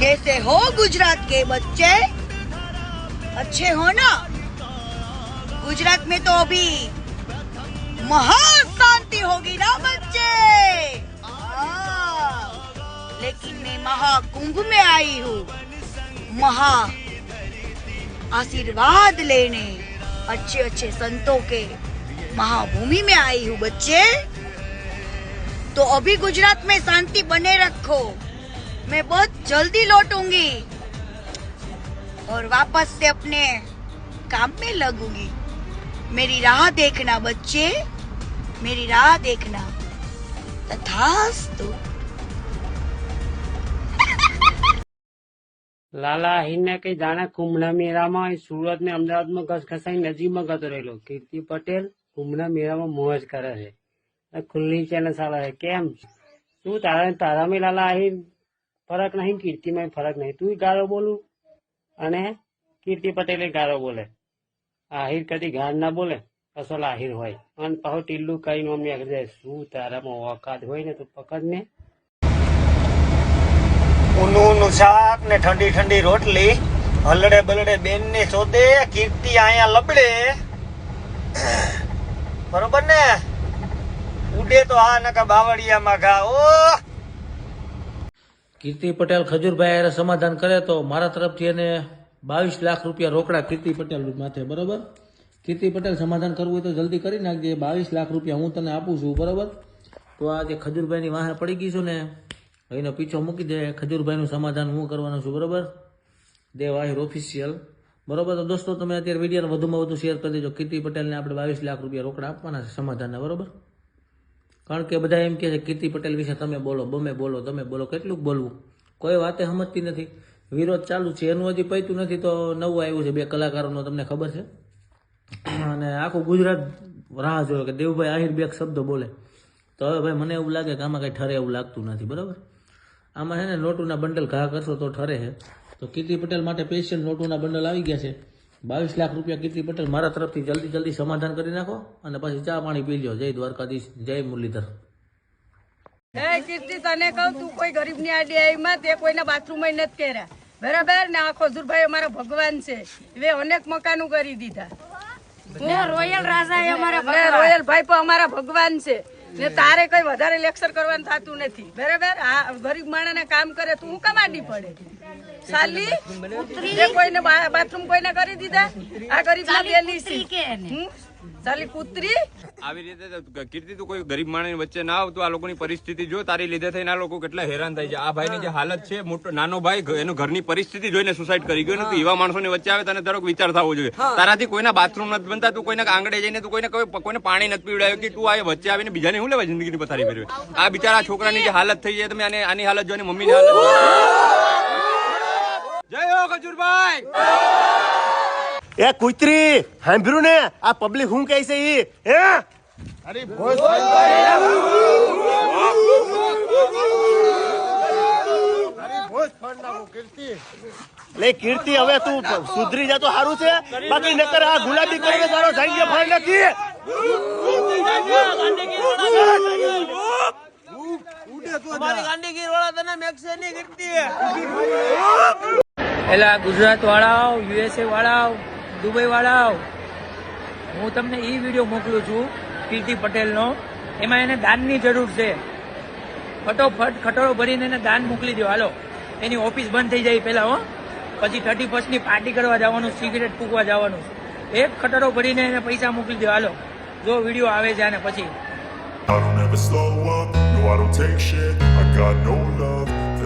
कैसे हो गुजरात के बच्चे? अच्छे हो ना? गुजरात में तो अभी महान शांति होगी ना बच्चे। हाँ, लेकिन मैं महाकुंभ में आई हूँ। महा आशीर्वाद लेने अच्छे अच्छे संतों के महाभूमि में आई हूँ बच्चे। तो अभी गुजरात में शांति बने रखो। मैं बहुत जल्दी लौटूंगी और वापस से अपने काम में लगूंगी मेरी राह देखना बच्चे मेरी राह देखना तथास्तु લાલા આહીરને કઈ જાણે કુંભના મેળામાં અહીં સુરત ને અમદાવાદમાં ઘસઘસાઈ નજીકમાં ગતો રહેલો કીર્તિ પટેલ કુંભના મેળામાં મોજ કરે છે આ ખુલ્લી ચેનલ ચાલે છે કેમ શું તારા તારામાં લાલા આહીર ફરક નહીં કીર્તિમાં ફરક નહીં. તું ગારો બોલું. અને કીર્તિ પટેલે ગારો બોલે. આહિર કદી ગાર ના બોલે. અસલ આહિર હોય. અને પાછો ટીલ્લું કરીને અમને આગળ જાય. શું તારામાં ઓકાત હોય ને તું પકડ ને. ઊનું શાક ને ઠંડી ઠંડી રોટલી. હલડે બલડે બેન ને શોધે. કીર્તિ અહીંયા લબડે. બરોબર ને? ઉડે તો આ નકા બાવળિયામાં ઘા. ઓ કીર્તિ પટેલ ખજૂરભાઈ હારે સમાધાન કરે તો મારા તરફથી એને બાવીસ લાખ રૂપિયા રોકડા કીર્તિ પટેલ માથે, બરોબર? કીર્તિ પટેલ સમાધાન કરવું હોય તો જલ્દી કરી નાખજે. બાવીસ લાખ રૂપિયા હું તને આપું છું, બરોબર? તો આ જે ખજૂરભાઈની વાહે પડી ગઈ છું ને, એનો પીછો મૂકી દે. ખજૂરભાઈનું સમાધાન હું કરવાનો છું, બરોબર? દેવ આહિર ઓફિશિયલ બરોબર? તો દોસ્તો, તમે અત્યારે વિડીયોને વધુમાં વધુ શેર કરી દેજો. કીર્તિ પટેલને આપણે બાવીસ લાખ રૂપિયા રોકડા આપવાના છે સમાધાનના, બરોબર? કારણ કે બધા એમ કહે છે, કીર્તિ પટેલ વિશે તમે બોલો, બમે બોલો, તમે બોલો કેટલું બોલવું. કોઈ વાતે સમજતી નથી. વિરોધ ચાલુ છે, એનું હજી પૈતું નથી, તો નવું આવ્યું છે, બે કલાકારોનો તમને ખબર છે? અને આખું ગુજરાત રાહ જોયો કે દેવભાઈ આહિર બે શબ્દો બોલે. તો હવે ભાઈ મને એવું લાગે કે આમાં કંઈ ઠરે એવું લાગતું નથી, બરાબર? આમાં છે ને નોટુના બંડલ ઘા કરશો તો ઠરે છે. તો કીર્તિ પટેલ માટે પેશિયન નોટુના બંડલ આવી ગયા છે. બાવીસ લાખ રૂપિયા કીર્તિ પટેલ મારા તરફથી જલ્દી જલ્દી સમાધાન કરી નાખો અને પછી ચા પાણી પી લો જય દ્વારકાધીશ જય મુરલીધર. હે કીર્તિ તને કહું તું કોઈ ગરીબની આડી આવીમાં તે કોઈના બાથરૂમ નથી કર્યા બરાબર? ને આ ખજૂરભાઈ અમારા ભગવાન છે. એ અનેક મકાનો કરી દીધા. રોયલ રાજા અમારા રોયલ ભાઈ પણ અમારા ભગવાન છે. ને તારે કઈ વધારે લેક્ચર કરવાનું થતું નથી. બરાબર? આ ગરીબ માણસને કામ કરે તું હું કામ આડી પડે? સાલી તે કોઈને બાથરૂમ કોઈને કરી દીધા? આ ગરીબ ના છે. હમ? સાલી કૂતરી? આવી રીતે તો કીર્તિ તું કોઈ ગરીબ માણસ વચ્ચે ના આવતું આ લોકોની પરિસ્થિતિ જો તારી લીધે થઈને આ લોકો કેટલા હેરાન થાય છે. આ ભાઈની જે હાલત છે મોટો નાનો ભાઈ એનો ઘરની પરિસ્થિતિ જોઈને સુસાઇડ કરી ગયો. તું એવા માણસોની વચ્ચે આવે તને તારો વિચાર થવો જોઈએ. તારાથી કોઈના બાથરૂમ નથી બનતા તું કોઈના આંગળે જઈને તું કોઈને કોઈ- કોઈને પાણી નથી પીવડાવ્યું કે તું આ વચ્ચે આવીને બીજાને શું લેવા જિંદગીની પથારી ફેરવે આ બિચારા છોકરાની જે હાલત થઈ છે તમે આની હાલત જોઈને મમ્મીની હાલત. ખજૂરભાઈ. એ કુતરી સાંભળ્યું ને? આ પબ્લિક હું કહે છે ઈ? હે? અરે લે કીર્તિ હવે તું સુધરી જા તો સારું છે. બાકી નકર આ ગુલાબી કરીને તારો સાંજે ફળ નથી. એટલે ગુજરાત વાળાઓ યુએસએ વાળાઓ દુબઈ વાળાઓ હું તમને એ વીડિયો મોકલું છું કીર્તિ પટેલનો. એમાં એને દાનની જરૂર છે. ફટોફટ ખટોળો ભરીને એને દાન મોકલી દો હાલો એની ઓફિસ બંધ થઈ જાય પહેલાં હો. પછી થર્ટી ફર્સ્ટની પાર્ટી કરવા જવાનું સિગરેટ ફૂંકવા જવાનું. એક ખટોળો ભરીને એને પૈસા મોકલી દો હાલો જો વીડિયો આવે છે આને પછી. I don't ever slow up, no I don't take shit. I got no love.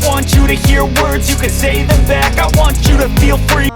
I want you to hear words. You can say them back. I want you to feel free.